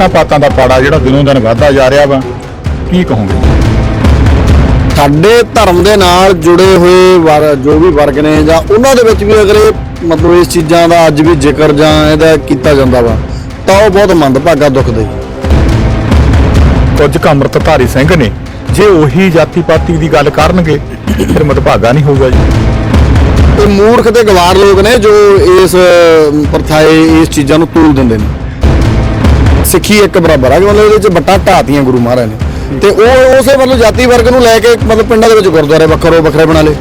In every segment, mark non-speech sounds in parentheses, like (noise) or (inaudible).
ਜਾਤਾਂ ਪਾਤਾਂ ਦਾ ਪਾੜਾ ਜਿਹੜਾ ਦਿਨੋਂ ਦਿਨ ਵਧਦਾ ਜਾ ਰਿਹਾ ਵਾ ਕੀ ਕਹੋਗੇ? ਸਾਡੇ ਧਰਮ ਦੇ ਨਾਲ ਜੁੜੇ ਹੋਏ ਵਰ ਜੋ ਵੀ ਵਰਗ ਨੇ ਜਾਂ ਉਹਨਾਂ ਦੇ ਵਿੱਚ ਵੀ ਅਗਰ ਇਹ ਮਤਲਬ ਇਸ ਚੀਜ਼ਾਂ ਦਾ ਅੱਜ ਵੀ ਜ਼ਿਕਰ ਜਾਂ ਇਹਦਾ ਕੀਤਾ ਜਾਂਦਾ ਵਾ ਤਾਂ ਉਹ ਬਹੁਤ ਮੰਦਭਾਗਾ ਦੁਖਦੇ ਕੁਝ ਕੁ ਅੰਮ੍ਰਿਤਧਾਰੀ ਸਿੰਘ ਨੇ ਜੇ ਉਹੀ ਜਾਤੀ ਪਾਤੀ ਦੀ ਗੱਲ ਕਰਨਗੇ ਫਿਰ ਮਤਭਾਗਾ ਨਹੀਂ ਹੋਊਗਾ ਜੀ। ਤੇ ਮੂਰਖ ਤੇ ਗਵਾਰ ਲੋਕ ਨੇ ਜੋ ਇਸ ਅਮ, ਪ੍ਰਥਾਏ ਇਸ ਚੀਜ਼ਾਂ ਨੂੰ ਤੂਲ ਦਿੰਦੇ ਨੇ। ਸਿੱਖੀ ਇੱਕ ਬਰਾਬਰ ਆ ਕਿ ਮਤਲਬ ਇਹਦੇ ਚ ਬੱਟਾ ਢਾਤੀਆਂ ਗੁਰੂ ਮਹਾਰਾਜ ਨੇ। ਤੇ ਉਹ ਉਸੇ ਮਤਲਬ ਜਾਤੀ ਵਰਗ ਨੂੰ ਲੈ ਕੇ ਮਤਲਬ ਪਿੰਡਾਂ ਦੇ ਵਿੱਚ ਗੁਰਦੁਆਰੇ ਵੱਖਰੋ ਵੱਖਰੇ ਬਣਾ ਲਏ।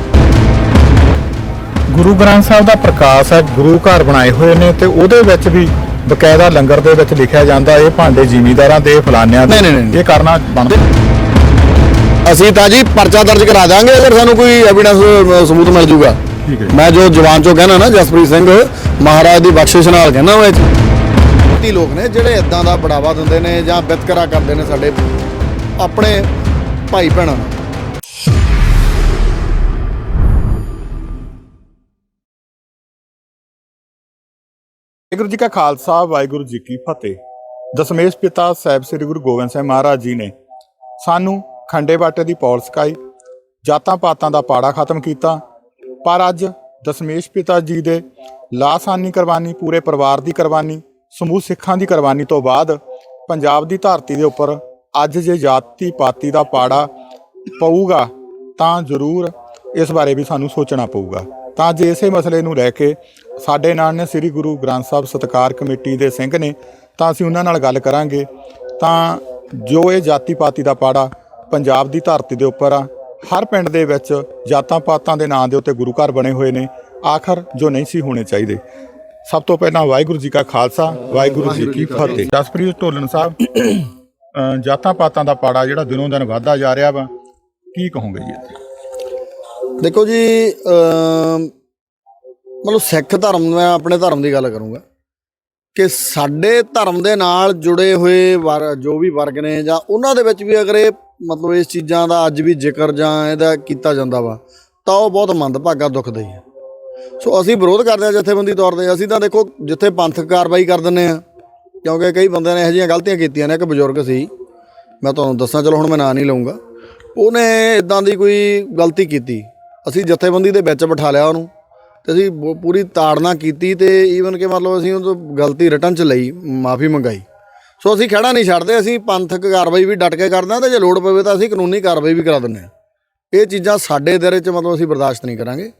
ਗੁਰੂ ਗ੍ਰੰਥ ਸਾਹਿਬ ਦਾ ਪ੍ਰਕਾਸ਼ ਹੈ ਗੁਰੂ ਘਰ ਬਣਾਏ ਹੋਏ ਨੇ ਤੇ ਉਹਦੇ ਵਿੱਚ ਵੀ ਬਕਾਇਦਾ ਲੰਗਰ ਦੇ ਵਿੱਚ ਲਿਖਿਆ ਜਾਂਦਾ ਇਹ ਭਾਂਡੇ ਜ਼ਿਮੀਂਦਾਰਾਂ ਦੇ ਫਲਾਨਿਆਂ ਦੇ ਨਹੀਂ, ਨਹੀਂ, ਨਹੀਂ। ਇਹ ਕਰਨਾ ਬਣਦਾ ਅਸੀਂ ਤਾਂ ਜੀ ਪਰਚਾ ਦਰਜ ਕਰਾ ਦਾਂਗੇ ਅਗਰ ਸਾਨੂੰ ਕੋਈ ਐਵੀਡੈਂਸ ਸਬੂਤ ਮਿਲ ਜੂਗਾ। ਠੀਕ ਹੈ ਮੈਂ ਜੋ ਜਵਾਨ ਚੋਂ ਕਹਿਣਾ ਨਾ ਜਸਪ੍ਰੀਤ ਸਿੰਘ ਮਹਾਰਾਜ ਦੀ ਬਖਸ਼ਿਸ਼ ਨਾਲ ਕਹਿਣਾ ਉਹ ਇਹ ਲੋਕ ਨੇ ਜਿਹੜੇ ਇਦਾਂ ਦਾ ਬੜਾਵਾ ਦਿੰਦੇ ਨੇ ਜਾਂ ਵਿਤਕਰਾ ਕਰਦੇ ਨੇ ਸਾਡੇ ਆਪਣੇ ਭਾਈ ਭੈਣਾਂ ਨਾਲ। ਵਾਹਿਗੁਰੂ ਜੀ ਕਾ ਖਾਲਸਾ, ਵਾਹਿਗੁਰੂ ਜੀ ਕੀ ਫਤਿਹ। ਦਸਮੇਸ਼ ਪਿਤਾ ਸਾਹਿਬ ਸ੍ਰੀ ਗੁਰੂ ਗੋਬਿੰਦ ਸਿੰਘ ਮਹਾਰਾਜ ਜੀ ਨੇ ਸਾਨੂੰ ਖੰਡੇ ਬਾਟੇ ਦੀ ਪੌਲ ਸਿਖਾਈ, ਜਾਤਾਂ ਪਾਤਾਂ ਦਾ ਪਾੜਾ ਖਤਮ ਕੀਤਾ। ਪਰ ਅੱਜ ਦਸਮੇਸ਼ ਪਿਤਾ ਜੀ ਦੇ ਲਾਸਾਨੀ ਕੁਰਬਾਨੀ, ਪੂਰੇ ਪਰਿਵਾਰ ਦੀ ਕੁਰਬਾਨੀ ਸਮੂਹ ਸਿੱਖਾਂ ਦੀ ਕੁਰਬਾਨੀ ਤੋਂ ਬਾਅਦ ਪੰਜਾਬ ਦੀ ਧਰਤੀ ਦੇ ਉੱਪਰ ਅੱਜ ਜੇ ਜਾਤੀ ਪਾਤੀ ਦਾ ਪਾੜਾ ਪਊਗਾ ਤਾਂ ਜ਼ਰੂਰ ਇਸ ਬਾਰੇ ਵੀ ਸਾਨੂੰ ਸੋਚਣਾ ਪਊਗਾ। ਤਾਂ ਜੇ ਇਸੇ ਮਸਲੇ ਨੂੰ ਲੈ ਕੇ ਸਾਡੇ ਨਾਲ ਨੇ ਸ੍ਰੀ ਗੁਰੂ ਗ੍ਰੰਥ ਸਾਹਿਬ ਸਤਕਾਰ ਕਮੇਟੀ ਦੇ ਸਿੰਘ ਨੇ, ਤਾਂ ਅਸੀਂ ਉਹਨਾਂ ਨਾਲ ਗੱਲ ਕਰਾਂਗੇ। ਤਾਂ ਜੋ ਇਹ ਜਾਤੀ ਪਾਤੀ ਦਾ ਪਾੜਾ ਪੰਜਾਬ ਦੀ ਧਰਤੀ ਦੇ ਉੱਪਰ ਆ, ਹਰ ਪਿੰਡ ਦੇ ਵਿੱਚ ਜਾਤਾਂ ਪਾਤਾਂ ਦੇ ਨਾਂ ਦੇ ਉੱਤੇ ਗੁਰੂ ਘਰ ਬਣੇ ਹੋਏ ਨੇ, ਆਖਰ ਜੋ ਨਹੀਂ ਸੀ ਹੋਣੇ ਚਾਹੀਦੇ। ਸਭ ਤੋਂ ਪਹਿਲਾਂ ਵਾਹਿਗੁਰੂ ਜੀ ਕਾ ਖਾਲਸਾ, ਵਾਹਿਗੁਰੂ ਜੀ ਕੀ ਫਤਿਹ। ਜਸਪ੍ਰੀਤ ਢੋਲਣ ਸਾਹਿਬ ਜਾਤਾਂ ਪਾਤਾਂ ਦਾ ਪਾੜਾ ਜਿਹੜਾ ਦਿਨੋਂ ਦਿਨ ਵਧਦਾ ਜਾ ਰਿਹਾ ਵਾ, ਕੀ ਕਹੋਗੇ ਜੀ ਇੱਥੇ? ਦੇਖੋ ਜੀ ਮਤਲਬ ਸਿੱਖ ਧਰਮ ਮੈਂ ਆਪਣੇ ਧਰਮ ਦੀ ਗੱਲ ਕਰੂੰਗਾ ਕਿ ਸਾਡੇ ਧਰਮ ਦੇ ਨਾਲ ਜੁੜੇ ਹੋਏ ਵਰ, ਜੋ ਵੀ ਵਰਗ ਨੇ ਜਾਂ ਉਹਨਾਂ ਦੇ ਵਿੱਚ ਵੀ ਅਗਰ ਇਹ ਮਤਲਬ ਇਸ ਚੀਜ਼ਾਂ ਦਾ ਅੱਜ ਵੀ ਜ਼ਿਕਰ ਜਾਂ ਇਹਦਾ ਕੀਤਾ ਜਾਂਦਾ ਵਾ, ਤਾਂ ਉਹ ਬਹੁਤ ਮੰਦਭਾਗਾ ਦੁਖਦਾ ਹੀ ਹੈ। ਸੋ ਅਸੀਂ ਵਿਰੋਧ ਕਰਦੇ ਹਾਂ ਜਥੇਬੰਦੀ ਤੌਰ ਤੇ। ਅਸੀਂ ਤਾਂ ਦੇਖੋ, ਜਿੱਥੇ ਪੰਥਕ ਕਾਰਵਾਈ ਕਰ ਦਿੰਨੇ ਆ ਕਿਉਂਕਿ ਕਈ ਬੰਦਿਆਂ ਨੇ ਇਹੋ ਜਿਹੀਆਂ ਗਲਤੀਆਂ ਕੀਤੀਆਂ ਨੇ, ਇੱਕ ਬਜ਼ੁਰਗ ਸੀ। ਮੈਂ ਤੁਹਾਨੂੰ ਦੱਸਾਂ, ਚਲੋ ਹੁਣ ਮੈਂ ਨਾਂ ਨਹੀਂ ਲਊਂਗਾ। ਉਹਨੇ ਇਦਾਂ ਦੀ ਕੋਈ ਗਲਤੀ ਕੀਤੀ। ਅਸੀਂ ਜਥੇਬੰਦੀ ਦੇ ਵਿੱਚ ਬਿਠਾ ਲਿਆ ਉਹਨੂੰ। ਤੇ ਅਸੀਂ ਬ- ਪੂਰੀ ਤਾੜਨਾ ਕੀਤੀ ਤੇ ਈਵਨ ਕਿ ਮਤਲਬ ਅਸੀਂ ਉਹ ਤੋਂ ਗਲਤੀ ਰਿਟਰਨ ਚ ਲਈ, ਮਾਫੀ ਮੰਗਾਈ। ਸੋ ਅਸੀਂ ਖੜਾ ਨਹੀਂ ਛੱਡਦੇ, ਅਸੀਂ ਪੰਥਕ ਕਾਰਵਾਈ ਵੀ ਡਟ ਕੇ ਕਰਦੇ ਹਾਂ ਤੇ ਜੇ ਲੋੜ ਪਵੇ ਤਾਂ ਅਸੀਂ ਕਾਨੂੰਨੀ ਕਾਰਵਾਈ ਵੀ ਕਰਾ ਦਿੰਦੇ ਹਾਂ। ਇਹ ਚੀਜ਼ਾਂ ਸਾਡੇ ਦਾਇਰੇ 'ਚ ਮਤਲਬ ਅਸੀਂ ਬਰਦਾਸ਼ਤ ਨਹੀਂ ਕਰਾਂਗੇ।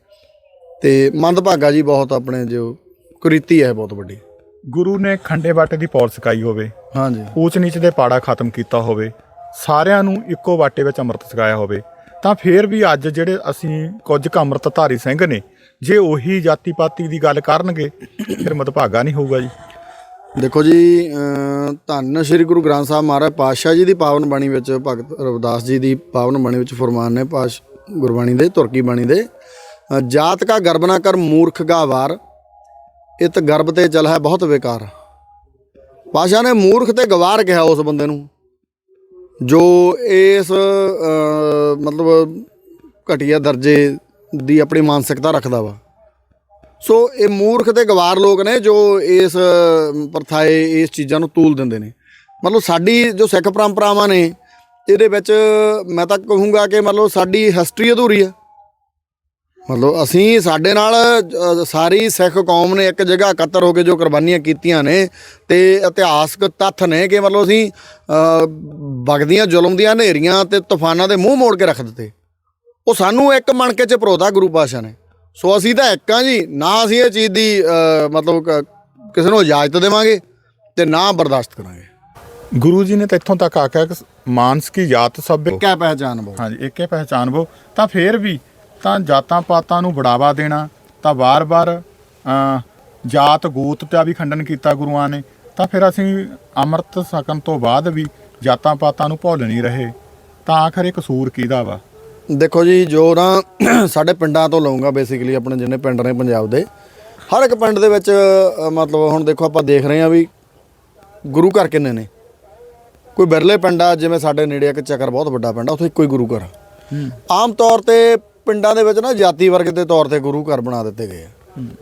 ਤੇ ਮੰਦਭਾਗਾ ਜੀ ਬਹੁਤ ਆਪਣੇ ਜੋ ਕੁਰੀਤੀ ਹੈ ਬਹੁਤ ਵੱਡੀ। ਗੁਰੂ ਨੇ ਖੰਡੇ ਬਾਟੇ ਦੀ ਪੌਲ ਸਿਖਾਈ ਹੋਵੇ ਹਾਂਜੀ। ਊਚ ਨੀਚ ਦੇ ਪਾੜਾ ਖਤਮ ਕੀਤਾ ਹੋਵੇ ਸਾਰਿਆਂ ਨੂੰ ਇੱਕੋ ਬਾਟੇ ਵਿੱਚ ਅੰਮ੍ਰਿਤ ਛਕਾਇਆ ਹੋਵੇ ਤਾਂ ਫੇਰ ਵੀ ਅੱਜ ਜਿਹੜੇ ਅਸੀਂ ਕੁਝ ਕੁ ਅੰਮ੍ਰਿਤਧਾਰੀ ਸਿੰਘ ਨੇ ਜੇ ਉਹੀ ਜਾਤੀ ਪਾਤੀ ਦੀ ਗੱਲ ਕਰਨਗੇ ਫਿਰ ਮਤਭਾਗਾ ਨਹੀਂ ਹੋਊਗਾ ਜੀ। ਦੇਖੋ ਜੀ ਧੰਨ ਸ੍ਰੀ ਗੁਰੂ ਗ੍ਰੰਥ ਸਾਹਿਬ ਮਹਾਰਾਜ ਪਾਤਸ਼ਾਹ ਜੀ ਦੀ ਪਾਵਨ ਬਾਣੀ ਵਿੱਚ ਭਗਤ ਰਵਿਦਾਸ ਜੀ ਦੀ ਪਾਵਨ ਬਾਣੀ ਵਿੱਚ ਫਰਮਾਨ ਨੇ ਪਾਸ਼ ਗੁਰਬਾਣੀ ਦੇ ਤੁਰਕੀ ਬਾਣੀ ਦੇ ਜਾਤ ਕਾ ਗਰਬ ਨਾ ਕਰ ਮੂਰਖ ਗਾ ਵਾਰ ਇਤ ਗਰਬ ਤੇ ਚਲ ਹੈ ਬਹੁਤ ਬੇਕਾਰ ਪਾਸ਼ਾ ਨੇ ਮੂਰਖ ਤੇ ਗਵਾਰ ਕਿਹਾ ਉਸ ਬੰਦੇ ਨੂੰ ਜੋ ਇਸ ਮਤਲਬ ਘਟੀਆ ਦਰਜੇ ਦੀ ਆਪਣੀ ਮਾਨਸਿਕਤਾ ਰੱਖਦਾ ਵਾ ਸੋ ਇਹ ਮੂਰਖ ਤੇ ਗਵਾਰ ਲੋਕ ਨੇ ਜੋ ਇਸ ਅਮ, ਪ੍ਰਥਾਏ ਇਸ ਚੀਜ਼ਾਂ ਨੂੰ ਤੂਲ ਦਿੰਦੇ ਨੇ ਮਤਲਬ ਸਾਡੀ ਜੋ ਸਿੱਖ ਪਰੰਪਰਾਵਾਂ ਨੇ ਇਹਦੇ ਵਿੱਚ ਮੈਂ ਤਾਂ ਕਹੂੰਗਾ ਕਿ ਮਤਲਬ ਸਾਡੀ ਹਿਸਟਰੀ ਅਧੂਰੀ ਹੈ ਮਤਲਬ ਅਸੀਂ ਸਾਡੇ ਨਾਲ ਅ, ਸਾਰੀ ਸਿੱਖ ਕੌਮ ਨੇ ਇੱਕ ਜਗ੍ਹਾ ਇਕੱਤਰ ਹੋ ਕੇ ਜੋ ਕੁਰਬਾਨੀਆਂ ਕੀਤੀਆਂ ਨੇ ਤੇ ਇਤਿਹਾਸਕ ਤੱਥ ਨੇ ਕਿ ਮਤਲਬ ਅਸੀਂ ਅ, ਵਗਦੀਆਂ ਜ਼ੁਲਮ ਦੀਆਂ ਹਨੇਰੀਆਂ ਤੇ ਤੂਫਾਨਾਂ ਦੇ ਮੂੰਹ ਮੋੜ ਕੇ ਰੱਖ ਦਿੱਤੇ। ਉਹ ਸਾਨੂੰ ਇੱਕ ਮਣ ਕੇ ਚ ਪਰੋਦਾ ਗੁਰੂ ਪਾਸ਼ਾ ਨੇ। ਸੋ ਅਸੀਂ ਤਾਂ ਇੱਕ ਆ ਜੀ ਨਾ ਅਸੀਂ ਇਹ ਚੀਜ਼ ਦੀ ਅ, ਮਤਲਬ ਕ- ਕਿਸੇ ਨੂੰ ਇਜਾਜ਼ਤ ਦੇਵਾਂਗੇ ਤੇ ਨਾ ਬਰਦਾਸ਼ਤ ਕਰਾਂਗੇ। ਗੁਰੂ ਜੀ ਨੇ ਤਾਂ ਇੱਥੋਂ ਤੱਕ ਆਖਿਆ ਕਿ ਮਾਨਸ ਕੀ ਜਾਤ ਸਭ ਕਿਆ ਪਹਿਚਾਨ ਬੋ। ਹਾਂਜੀ ਇੱਕ ਹੀ ਪਹਿਚਾਨ ਬੋ। ਤਾਂ ਫੇਰ ਵੀ ਤਾਂ ਜਾਤਾਂ ਪਾਤਾਂ ਨੂੰ ਬੜਾਵਾ ਦੇਣਾ ਤਾਂ ਵਾਰ-ਵਾਰ ਜਾਤ ਗੋਤ ਦਾ ਵੀ ਖੰਡਨ ਕੀਤਾ ਗੁਰੂਆਂ ਨੇ ਤਾਂ ਫਿਰ ਅਸੀਂ ਅੰਮ੍ਰਿਤ ਛਕਣ ਤੋਂ ਬਾਅਦ ਵੀ ਜਾਤਾਂ ਪਾਤਾਂ ਨੂੰ ਭੁੱਲ ਨਹੀਂ ਰਹੇ। ਤਾਂ ਆਖਰ ਇਹ ਕਸੂਰ ਕਿਹਦਾ ਵਾ? ਦੇਖੋ ਜੀ ਜੋ ਨਾ (clears throat) ਸਾਡੇ ਪਿੰਡਾਂ ਤੋਂ ਲਊਂਗਾ ਬੇਸਿਕਲੀ ਆਪਣੇ ਜਿੰਨੇ ਪਿੰਡ ਨੇ ਪੰਜਾਬ ਦੇ ਹਰ ਇੱਕ ਪਿੰਡ ਦੇ ਵਿੱਚ ਮਤਲਬ ਹੁਣ ਦੇਖੋ ਆਪਾਂ ਦੇਖ ਰਹੇ ਹਾਂ ਵੀ ਗੁਰੂ ਘਰ ਕਿੰਨੇ ਨੇ। ਕੋਈ ਬਿਰਲੇ ਪਿੰਡ ਆ ਜਿਵੇਂ ਸਾਡੇ ਨੇੜੇ ਇੱਕ ਚੱਕਰ ਬਹੁਤ ਵੱਡਾ ਪਿੰਡ ਆ ਉੱਥੇ ਇੱਕੋ ਹੀ ਗੁਰੂ ਘਰ ਆ। ਆਮ ਤੌਰ ਤੇ ਪਿੰਡਾਂ ਦੇ ਵਿੱਚ ਨਾ ਜਾਤੀ ਵਰਗ ਦੇ ਤੌਰ ਤੇ ਗੁਰੂ ਘਰ ਬਣਾ ਦਿੱਤੇ ਗਏ ਆ।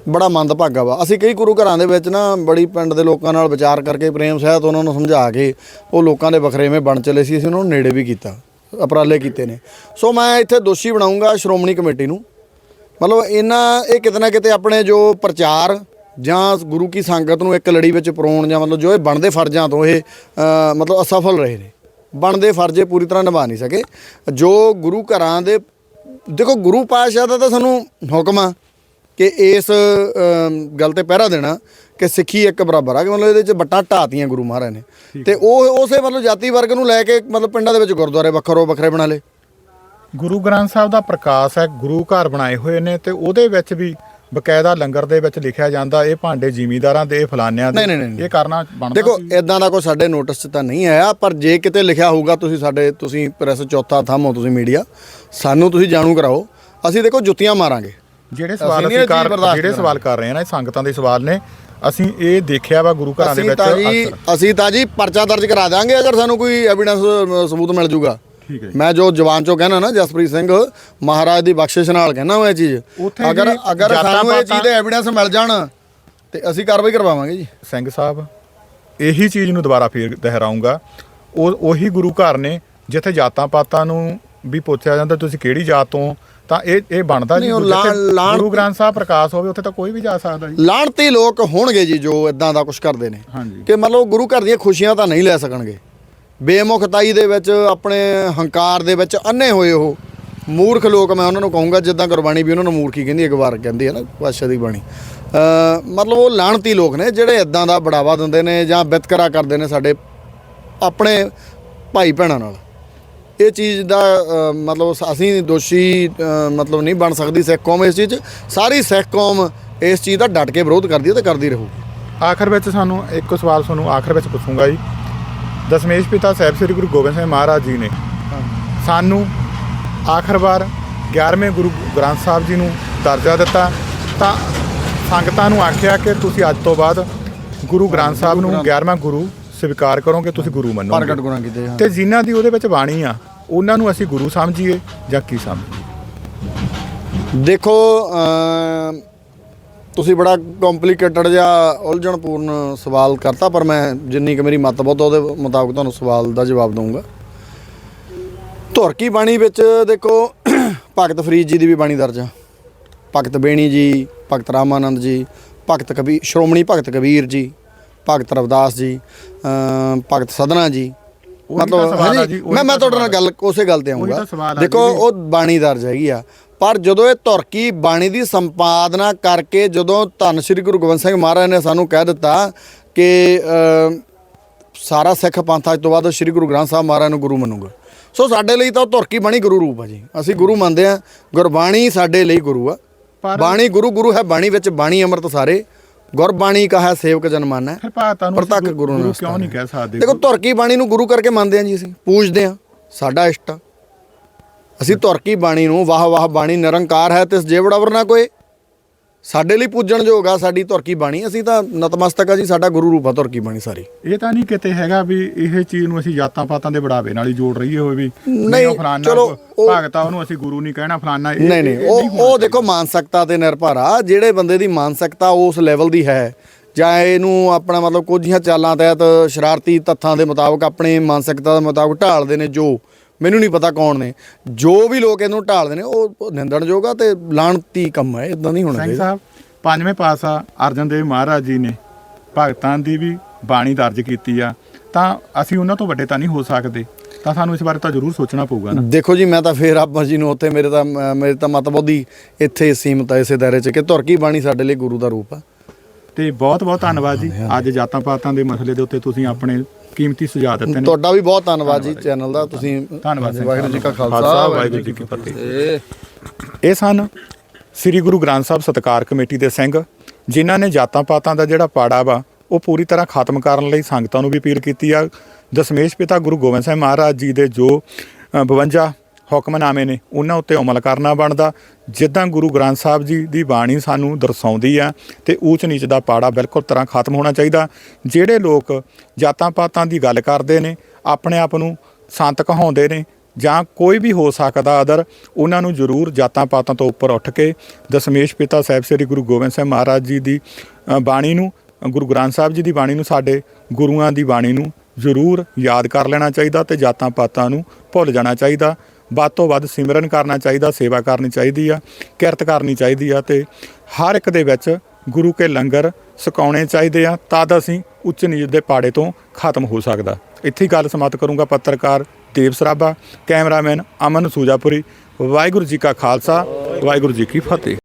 ਬੜਾ ਮੰਦਭਾਗਾ ਵਾ। ਅਸੀਂ ਕਈ ਗੁਰੂ ਘਰਾਂ ਦੇ ਵਿੱਚ ਨਾ ਬੜੀ ਪਿੰਡ ਦੇ ਲੋਕਾਂ ਨਾਲ ਵਿਚਾਰ ਕਰਕੇ ਪ੍ਰੇਮ ਸਹਿਤ ਉਹਨਾਂ ਨੂੰ ਸਮਝਾ ਕੇ ਉਹ ਲੋਕਾਂ ਦੇ ਵਖਰੇਵੇਂ ਬਣ ਚਲੇ ਸੀ। ਅਸੀਂ ਉਹਨਾਂ ਨੂੰ ਨੇੜੇ ਵੀ ਕੀਤਾ, ਉਪਰਾਲੇ ਕੀਤੇ ਨੇ। ਸੋ ਮੈਂ ਇੱਥੇ ਦੋਸ਼ੀ ਬਣਾਉਂਗਾ ਸ਼੍ਰੋਮਣੀ ਕਮੇਟੀ ਨੂੰ। ਮਤਲਬ ਇਹਨਾਂ, ਇਹ ਕਿਤੇ ਨਾ ਕਿਤੇ ਆਪਣੇ ਜੋ ਪ੍ਰਚਾਰ ਜਾਂ ਗੁਰੂ ਕੀ ਸੰਗਤ ਨੂੰ ਇੱਕ ਲੜੀ ਵਿੱਚ ਪਰੋਣ ਜਾਂ ਮਤਲਬ ਜੋ ਇਹ ਬਣਦੇ ਫਰਜ਼ਾਂ ਤੋਂ ਇਹ ਮਤਲਬ ਅਸਫਲ ਰਹੇ ਨੇ। ਬਣਦੇ ਫਰਜ਼ੇ ਪੂਰੀ ਤਰ੍ਹਾਂ ਨਿਭਾ ਨਹੀਂ ਸਕੇ। ਜੋ ਗੁਰੂ ਘਰਾਂ ਦੇ ਦੇਖੋ ਗੁਰੂ ਪਾਤਸ਼ਾਹ ਦਾ ਤਾਂ ਸਾਨੂੰ ਹੁਕਮ ਆ ਕਿ ਇਸ ਗੱਲ ਤੇ ਪਹਿਰਾ ਦੇਣਾ ਕਿ ਸਿੱਖੀ ਇੱਕ ਬਰਾਬਰ ਆ ਕਿ ਮਤਲਬ ਇਹਦੇ ਚ ਬੱਟਾਂ ਢਾਤੀਆਂ ਗੁਰੂ ਮਹਾਰਾਜ ਨੇ। ਤੇ ਉਹ ਉਸੇ ਮਤਲਬ ਜਾਤੀ ਵਰਗ ਨੂੰ ਲੈ ਕੇ ਮਤਲਬ ਪਿੰਡਾਂ ਦੇ ਵਿੱਚ ਗੁਰਦੁਆਰੇ ਵੱਖਰੋ ਵੱਖਰੇ ਬਣਾ ਲਏ। ਗੁਰੂ ਗ੍ਰੰਥ ਸਾਹਿਬ ਦਾ ਪ੍ਰਕਾਸ਼ ਹੈ ਗੁਰੂ ਘਰ ਬਣਾਏ ਹੋਏ ਨੇ ਤੇ ਉਹਦੇ ਵਿੱਚ ਵੀ ਬਕਾਇਦਾ ਲੰਗਰ ਦੇ ਵਿੱਚ ਲਿਖਿਆ ਜਾਂਦਾ ਇਹ ਭਾਂਡੇ ਜ਼ਿਮੀਂਦਾਰਾਂ ਦੇ ਇਹ ਫਲਾਨਿਆਂ ਦੇ ਨਹੀਂ, ਨਹੀਂ, ਨਹੀਂ। ਇਹ ਕਰਨਾ ਬਣਦਾ ਦੇਖੋ ਸੀ। ਇਦਾਂ ਦਾ ਕੋਈ ਸਾਡੇ ਨੋਟਿਸ 'ਚ ਤਾਂ ਨਹੀਂ ਆਇਆ ਪਰ ਜੇ ਕਿਤੇ ਲਿਖਿਆ ਹੋਊਗਾ ਤੁਸੀਂ ਸਾਡੇ ਤੁਸੀਂ ਪ੍ਰੈਸ ਚੌਥਾ ਥੰਮ ਹੋ ਤੁਸੀਂ ਮੀਡੀਆ ਸਾਨੂੰ ਤੁਸੀਂ ਜਾਣੂ ਕਰਾਓ ਅਸੀਂ ਦੇਖੋ ਜੁੱਤੀਆਂ ਮਾਰਾਂਗੇ ਜਿਹੜੇ ਸਵਾਲ ਅਸੀਂ ਕਰ ਬਰਦਾਸ਼ਤ ਜਿਹੜੇ ਸਵਾਲ ਕਰ ਰਹੇ ਹਾਂ ਨਾ ਇਹ ਸੰਗਤਾਂ ਦੇ ਸਵਾਲ ਨੇ ਅਸੀਂ ਇਹ ਦੇਖਿਆ ਵਾ ਗੁਰੂ ਘਰਾਂ ਦੇ ਅਸੀਂ ਵਿੱਚ ਤਾਂ ਜੀ ਅਕਸਰ ਅਸੀਂ ਤਾਂ ਜੀ ਪਰਚਾ ਦਰਜ ਕਰਾ ਦਾਂਗੇ ਅਗਰ ਸਾਨੂੰ ਕੋਈ ਐਵੀਡੈਂਸ ਸਬੂਤ ਮਿਲ ਜੂਗਾ ਠੀਕ ਹੈ ਮੈਂ ਜੋ ਜਵਾਨ ਚੋਂ ਕਹਿਣਾ ਨਾ ਜਸਪ੍ਰੀਤ ਸਿੰਘ ਮਹਾਰਾਜ ਦੀ ਬਖਸ਼ਿਸ਼ ਨਾਲ ਕਹਿਣਾ ਮੈਂ ਇਹ ਚੀਜ਼। ਅਗਰ ਅਗਰ ਸਾਨੂੰ ਇਹ ਚੀਜ਼ ਦੇ ਐਵੀਡੈਂਸ ਮਿਲ ਜਾਣ ਤੇ ਅਸੀਂ ਕਾਰਵਾਈ ਕਰਵਾਵਾਂਗੇ ਜੀ। ਸਿੰਘ ਸਾਹਿਬ ਇਹੀ ਚੀਜ਼ ਨੂੰ ਦੁਬਾਰਾ ਫੇਰ ਦੁਹਰਾਉਂਗਾ। ਉਹ ਉਹੀ ਗੁਰੂ ਘਰ ਨੇ ਜਿੱਥੇ ਜਾਤਾਂ ਪਾਤਾਂ ਨੂੰ ਵੀ ਪੁੱਛਿਆ ਜਾਂਦਾ ਤੁਸੀਂ ਕਿਹੜੀ ਜਾਤ ਤੋਂ ਤਾਂ ਇਹ ਇਹ ਬਣਦਾ ਜੀ। ਉਹ ਗੁਰੂ ਗ੍ਰੰਥ ਸਾਹਿਬ ਪ੍ਰਕਾਸ਼ ਹੋਵੇ ਉੱਥੇ ਤਾਂ ਕੋਈ ਵੀ ਜਾ ਸਕਦਾ ਜੀ। ਲਾਣਤੀ ਲੋਕ ਹੋਣਗੇ ਜੀ ਜੋ ਇਦਾਂ ਦਾ ਕੁਝ ਕਰਦੇ ਨੇ। ਕਿ ਮਤਲਬ ਗੁਰੂ ਘਰ ਦੀਆਂ ਖੁਸ਼ੀਆਂ ਤਾਂ ਨਹੀਂ ਲੈ ਸਕਣਗੇ। ਬੇਮੁਖਤਾਈ ਦੇ ਵਿੱਚ, ਆਪਣੇ ਹੰਕਾਰ ਦੇ ਵਿੱਚ ਅੰਨੇ ਹੋਏ ਉਹ। ਮੂਰਖ ਲੋਕ ਮੈਂ ਉਹਨਾਂ ਨੂੰ ਕਹੂੰਗਾ, ਜਿੱਦਾਂ ਗੁਰਬਾਣੀ ਵੀ ਉਹਨਾਂ ਨੂੰ ਮੂਰਖੀ ਕਹਿੰਦੀ, ਇੱਕ ਵਾਰ ਕਹਿੰਦੀ ਹੈ ਨਾ, ਪਾਤਸ਼ਾਹ ਦੀ ਬਾਣੀ। ਮਤਲਬ ਉਹ ਲਾਣਤੀ ਲੋਕ ਨੇ, ਜਿਹੜੇ ਇਦਾਂ ਦਾ ਬੜਾਵਾ ਦਿੰਦੇ ਨੇ ਜਾਂ ਵਿਤਕਰਾ ਕਰਦੇ ਨੇ ਸਾਡੇ ਆਪਣੇ ਭਾਈ ਭੈਣਾਂ ਨਾਲ। ਇਹ ਚੀਜ਼ ਦਾ ਮਤਲਬ ਅਸੀਂ ਦੋਸ਼ੀ ਮਤਲਬ ਨਹੀਂ ਬਣ ਸਕਦੀ ਸਿੱਖ ਕੌਮ ਇਸ ਚੀਜ਼ 'ਚ। ਸਾਰੀ ਸਿੱਖ ਕੌਮ ਇਸ ਚੀਜ਼ ਦਾ ਡਟ ਕੇ ਵਿਰੋਧ ਕਰਦੀ ਹੈ ਤੇ ਕਰਦੀ ਰਹੂਗੀ। ਆਖਰ ਵਿੱਚ ਸਾਨੂੰ ਇੱਕ ਸਵਾਲ ਤੁਹਾਨੂੰ ਆਖਰ ਵਿੱਚ ਪੁੱਛੂੰਗਾ ਜੀ। ਦਸਮੇਸ਼ ਪਿਤਾ ਸਾਹਿਬ ਸ੍ਰੀ ਗੁਰੂ ਗੋਬਿੰਦ ਸਿੰਘ ਮਹਾਰਾਜ ਜੀ ਨੇ ਸਾਨੂੰ ਆਖਰ ਵਾਰ 11ਵੇਂ ਗੁਰੂ ਗ੍ਰੰਥ ਸਾਹਿਬ ਜੀ ਨੂੰ ਦਰਜਾ ਦਿੱਤਾ। ਤਾਂ ਸੰਗਤਾਂ ਨੂੰ ਆਖਿਆ ਕਿ ਤੁਸੀਂ ਅੱਜ ਤੋਂ ਬਾਅਦ ਗੁਰੂ ਗ੍ਰੰਥ ਸਾਹਿਬ ਨੂੰ 11ਵਾਂ ਗੁਰੂ ਸਵੀਕਾਰ ਕਰੋਗੇ ਤੁਸੀਂ ਗੁਰੂ ਮੰਨੋਗੇ। ਪ੍ਰਗਟ ਗੁਣਾ ਕੀਤੇ ਹਾਂ ਤੇ ਜਿਨ੍ਹਾਂ ਦੀ ਉਹਦੇ ਵਿੱਚ ਬਾਣੀ ਆ ਉਹਨਾਂ ਨੂੰ ਅਸੀਂ ਗੁਰੂ ਸਮਝੀਏ ਜਾਂ ਕੀ ਸਮਝੀਏ? ਦੇਖੋ ਤੁਸੀਂ ਬੜਾ ਕੰਪਲਿਕੇਟਡ ਜਾਂ ਉਲਝਣਪੂਰਨ ਸਵਾਲ ਕਰਤਾ, ਪਰ ਮੈਂ ਜਿੰਨੀ ਕਿ ਮੇਰੀ ਮਤ ਬਹੁਤ ਉਹਦੇ ਮੁਤਾਬਕ ਤੁਹਾਨੂੰ ਸਵਾਲ ਦਾ ਜਵਾਬ ਦਊਂਗਾ। ਧੁਰ ਕੀ ਬਾਣੀ ਵਿੱਚ ਦੇਖੋ, ਭਗਤ ਫਰੀਦ ਜੀ ਦੀ ਵੀ ਬਾਣੀ ਦਰਜ ਆ। ਭਗਤ ਬੇਣੀ ਜੀ, ਭਗਤ ਰਾਮਾਨੰਦ ਜੀ, ਭਗਤ ਕਬੀਰ ਸ਼੍ਰੋਮਣੀ ਭਗਤ ਕਬੀਰ ਜੀ, ਭਗਤ ਰਵਦਾਸ ਜੀ ਭਗਤ ਸਦਨਾ ਜੀ ਮਤਲਬ ਹਾਂਜੀ ਮੈਂ ਮੈਂ ਤੁਹਾਡੇ ਨਾਲ ਗੱਲ ਉਸੇ ਗੱਲ ਤੇ ਆਉਂਗਾ। ਦੇਖੋ। ਉਹ ਬਾਣੀ ਦਰਜ ਹੈਗੀ ਆ। ਪਰ ਜਦੋਂ ਇਹ ਤੁਰਕੀ ਬਾਣੀ ਦੀ ਸੰਪਾਦਨਾ ਕਰਕੇ ਜਦੋਂ ਧੰਨ ਸ੍ਰੀ ਗੁਰੂ ਗੋਬਿੰਦ ਸਿੰਘ ਮਹਾਰਾਜ ਨੇ ਸਾਨੂੰ ਕਹਿ ਦਿੱਤਾ ਕਿ ਸਾਰਾ ਸਿੱਖ ਪੰਥ ਅੱਜ ਤੋਂ ਬਾਅਦ ਸ੍ਰੀ ਗੁਰੂ ਗ੍ਰੰਥ ਸਾਹਿਬ ਮਹਾਰਾਜ ਨੂੰ ਗੁਰੂ ਮੰਨੂਗਾ। ਸੋ ਸਾਡੇ ਲਈ ਤਾਂ ਉਹ ਤੁਰਕੀ ਬਾਣੀ ਗੁਰੂ ਰੂਪ ਆ ਜੀ। ਅਸੀਂ ਗੁਰੂ ਮੰਨਦੇ ਆ। ਗੁਰਬਾਣੀ ਸਾਡੇ ਲਈ ਗੁਰੂ ਆ। ਬਾਣੀ ਗੁਰੂ ਗੁਰੂ ਹੈ ਬਾਣੀ ਵਿੱਚ ਬਾਣੀ ਅੰਮ੍ਰਿਤ ਸਾਰੇ। ਗੁਰਬਾਣੀ ਕਹਾ ਸੇਵਕ ਜਨ ਮਾਨੈ। ਫਿਰ ਭਾਰਤਾਂ ਨੂੰ ਪ੍ਰਤੱਖ ਗੁਰੂ ਨਾਲ ਕਿਉਂ ਨਹੀਂ ਕਹਿ ਸਕਦੇ? ਦੇਖੋ ਤੁਰਕੀ ਬਾਣੀ ਨੂੰ ਗੁਰੂ ਕਰਕੇ ਮੰਨਦੇ ਆ ਜੀ ਅਸੀਂ। ਪੂਜਦੇ ਆ ਸਾਡਾ ਇਸ਼ਟ ਅਸੀਂ ਤੁਰਕੀ ਬਾਣੀ ਨੂੰ ਵਾਹ ਵਾਹ ਬਾਣੀ ਨਿਰੰਕਾਰ ਹੈ ਤੇ ਜੇ ਬੜਾਵਰ ਨਾ ਕੋਈ ਸਾਡੇ ਲਈ ਪੂਜਣ ਯੋਗ ਆ ਸਾਡੀ ਤੁਰਕੀ ਬਾਣੀ। ਅਸੀਂ ਤਾਂ ਨਤਮਸਤਕ ਆ ਜੀ ਸਾਡਾ ਗੁਰੂ ਰੂਪ ਆ ਤੁਰਕੀ ਬਾਣੀ ਸਾਰੀ। ਇਹ ਤਾਂ ਨਹੀਂ ਕਿਤੇ ਹੈਗਾ ਵੀ ਇਹ ਚੀਜ਼ ਨੂੰ ਅਸੀਂ ਜਾਤਾਂ ਪਾਤਾਂ ਦੇ ਬੜਾਵੇ ਨਾਲ ਹੀ ਜੋੜ ਰਹੀਏ ਹੋਏ ਵੀ। ਨਹੀਂ, ਫਲਾਨਾ ਭਗਤਾ ਉਹਨੂੰ ਅਸੀਂ ਗੁਰੂ ਨਹੀਂ ਕਹਿਣਾ ਫਲਾਨਾ ਇਹ- ਨਹੀਂ ਨਹੀਂ ਉਹ ਉਹ ਦੇਖੋ ਮਾਨਸਿਕਤਾ ਤੇ ਨਿਰਭਰ ਆ। ਜਿਹੜੇ ਬੰਦੇ ਦੀ ਮਾਨਸਿਕਤਾ ਉਸ ਲੈਵਲ ਦੀ ਹੈ ਜਾਂ ਇਹਨੂੰ ਆਪਣਾ ਮਤਲਬ ਕੁਝ ਚਾਲਾਂ ਤਹਿਤ ਸ਼ਰਾਰਤੀ ਤੱਥਾਂ ਦੇ ਮੁਤਾਬਕ ਆਪਣੀ ਮਾਨਸਿਕਤਾ ਦੇ ਮੁਤਾਬਕ ਢਾਲਦੇ ਨੇ ਜੋ ਮੈਨੂੰ ਨਹੀਂ ਪਤਾ ਕੌਣ ਨੇ। ਜੋ ਵੀ ਲੋਕ ਇਹਨੂੰ ਢਾਲਦੇ ਨੇ ਉਹ ਨਿੰਦਣਯੋਗ ਆ ਤੇ ਲਾਣਤੀ ਕੰਮ ਹੈ ਇਦਾਂ ਨਹੀਂ ਹੋਣਾ ਸਿੰਘ ਚਾਹੀਦਾ। ਸਾਹਿਬ ਪੰਜਵੇਂ ਪਾਸਾ ਅਰਜਨ ਦੇਵ ਮਹਾਰਾਜ ਜੀ ਨੇ ਭਗਤਾਂ ਦੀ ਵੀ ਬਾਣੀ ਦਰਜ ਕੀਤੀ ਆ। ਤਾਂ ਅਸੀਂ ਉਹਨਾਂ ਤੋਂ ਵੱਡੇ ਤਾਂ ਨਹੀਂ ਹੋ ਸਕਦੇ। ਤਾਂ ਸਾਨੂੰ ਇਸ ਬਾਰੇ ਤਾਂ ਜ਼ਰੂਰ ਸੋਚਣਾ ਪਊਗਾ ਨਾ। ਦੇਖੋ ਜੀ ਮੈਂ ਤਾਂ ਫੇਰ ਆਪਾਂ ਜੀ ਨੂੰ ਉੱਥੇ ਮੇਰੇ ਤਾਂ ਮ- ਮੇਰੇ ਤਾਂ ਮਤਬੋਧੀ ਇੱਥੇ ਸੀਮਤ ਆ ਇਸੇ ਦਾਇਰੇ 'ਚ ਕਿ ਤੁਰਕੀ ਬਾਣੀ ਸਾਡੇ ਲਈ ਗੁਰੂ ਦਾ ਰੂਪ ਆ। ਤੇ ਬਹੁਤ ਬਹੁਤ ਧੰਨਵਾਦ ਜੀ। ਅੱਜ ਜਾਤਾਂ ਪਾਤਾਂ ਦੇ ਮਸਲੇ ਦੇ ਉੱਤੇ ਤੁਸੀਂ ਆਪਣੇ ਕੀਮਤੀ ਸੁਝਾਅ ਦਿੱਤੇ ਨੇ। ਤੁਹਾਡਾ ਵੀ ਬਹੁਤ ਧੰਨਵਾਦ ਜੀ ਚੈਨਲ ਦਾ। ਤੁਸੀਂ ਧੰਨਵਾਦ ਸਿੰਘ ਵਾਹਿਗੁਰੂ ਜੀ ਕਾ। ਖਾਲਸਾ ਵਾਹਿਗੁਰੂ ਜੀ ਕੀ ਫਤਿਹ। ਇਹ ਸਨ ਸ੍ਰੀ ਗੁਰੂ ਗ੍ਰੰਥ ਸਾਹਿਬ ਸਤਕਾਰ ਕਮੇਟੀ ਦੇ ਸਿੰਘ ਜਿਨ੍ਹਾਂ ਨੇ ਜਾਤਾਂ ਪਾਤਾਂ ਦਾ ਜਿਹੜਾ ਪਾੜਾ ਵਾ ਉਹ ਪੂਰੀ ਤਰ੍ਹਾਂ ਖਤਮ ਕਰਨ ਲਈ ਸੰਗਤਾਂ ਨੂੰ ਵੀ ਅਪੀਲ ਕੀਤੀ ਆ। ਦਸ਼ਮੇਸ਼ ਪਿਤਾ ਗੁਰੂ ਗੋਬਿੰਦ ਸਿੰਘ ਮਹਾਰਾਜ ਜੀ ਦੇ ਜੋ ਅ, 52 ਹੁਕਮਨਾਮੇ ਨੇ ਉਹਨਾਂ ਉੱਤੇ ਅਮਲ ਕਰਨਾ ਬਣਦਾ। ਜਿੱਦਾਂ ਗੁਰੂ ਗ੍ਰੰਥ ਸਾਹਿਬ ਜੀ ਦੀ ਬਾਣੀ ਸਾਨੂੰ ਦਰਸਾਉਂਦੀ ਆ ਤੇ ਊਚ ਨੀਚ ਦਾ ਪਾੜਾ ਬਿਲਕੁਲ ਤਰ੍ਹਾਂ ਖਤਮ ਹੋਣਾ ਚਾਹੀਦਾ। ਜਿਹੜੇ ਲੋਕ ਜਾਤਾਂ ਪਾਤਾਂ ਦੀ ਗੱਲ ਕਰਦੇ ਨੇ, ਆਪਣੇ ਆਪ ਨੂੰ ਸੰਤ ਕਹਾਉਂਦੇ ਨੇ ਜਾਂ ਕੋਈ ਵੀ ਹੋ ਸਕਦਾ ਅਦਰ ਉਹਨਾਂ ਨੂੰ ਜ਼ਰੂਰ ਜਾਤਾਂ ਪਾਤਾਂ ਤੋਂ ਉੱਪਰ ਉੱਠ ਕੇ ਦਸ਼ਮੇਸ਼ ਪਿਤਾ ਸਾਹਿਬ ਸ੍ਰੀ ਗੁਰੂ ਗੋਬਿੰਦ ਸਿੰਘ ਮਹਾਰਾਜ ਜੀ ਦੀ ਬਾਣੀ ਨੂੰ, ਗੁਰੂ ਗ੍ਰੰਥ ਸਾਹਿਬ ਜੀ ਦੀ ਬਾਣੀ ਨੂੰ ਸਾਡੇ ਗੁਰੂਆਂ ਦੀ ਬਾਣੀ ਨੂੰ ਜ਼ਰੂਰ ਯਾਦ ਕਰ ਲੈਣਾ ਚਾਹੀਦਾ ਤੇ ਜਾਤਾਂ ਪਾਤਾਂ ਨੂੰ ਭੁੱਲ ਜਾਣਾ ਚਾਹੀਦਾ। ਵੱਧ ਤੋਂ ਵੱਧ ਸਿਮਰਨ ਕਰਨਾ ਚਾਹੀਦਾ, ਸੇਵਾ ਕਰਨੀ ਚਾਹੀਦੀ ਆ, ਕਿਰਤ ਕਰਨੀ ਚਾਹੀਦੀ ਆ ਤੇ ਹਰ ਇੱਕ ਦੇ ਵਿੱਚ ਗੁਰੂ ਕੇ ਲੰਗਰ ਸੁਕਾਉਣੇ ਚਾਹੀਦੇ ਆ ਤਦ ਅਸੀਂ ਉੱਚ ਨੀਚ ਦੇ ਪਾੜੇ ਤੋਂ ਖਤਮ ਹੋ ਸਕਦਾ। ਇੱਥੇ ਗੱਲ ਸਮਾਪਤ ਕਰੂੰਗਾ ਪੱਤਰਕਾਰ ਦੇਵ ਸਰਾਭਾ, ਕੈਮਰਾਮੈਨ ਅਮਨ ਸੂਜਾਪੁਰੀ। ਵਾਹਿਗੁਰੂ ਜੀ ਕਾ ਖਾਲਸਾ, ਵਾਹਿਗੁਰੂ ਜੀ ਕੀ ਫਤਿਹ।